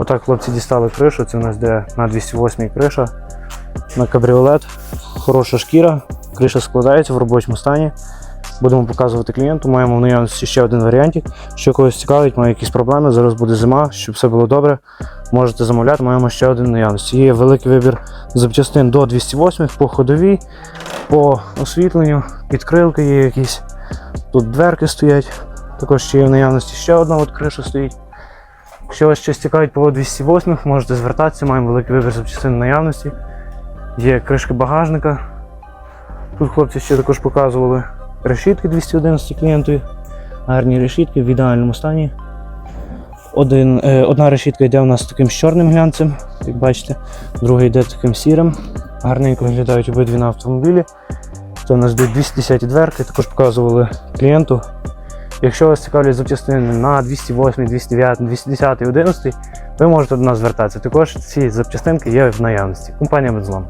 Отак хлопці дістали кришу, це у нас йде на 208 криша. На кабріолет. Хороша шкіра, криша складається в робочому стані. Будемо показувати клієнту. Маємо в наявності ще один варіантик. Що когось цікавить, має якісь проблеми. Зараз буде зима, щоб все було добре. Можете замовляти, маємо ще один наявності. Є великий вибір запчастин до 208 по ходовій, по освітленню, підкрилки є якісь. Тут дверки стоять. Також ще є в наявності ще одна от криша стоїть. Якщо вас щось цікавить по 208, можете звертатися, маємо великий вибір запчастин наявності. Є кришки багажника. Тут хлопці ще також показували решітки 211 клієнтові. Гарні решітки в ідеальному стані. Один, е, одна решітка йде у нас таким з чорним глянцем, як бачите, друга йде таким сірим. Гарненько виглядають обидві на автомобілі. Це у нас йдуть 210 дверки, також показували клієнту. Якщо вас цікавлять запчастини на 208, 209, 210, 11, ви можете до нас звертатися. Також ці запчастинки є в наявності. Компанія Медзлом.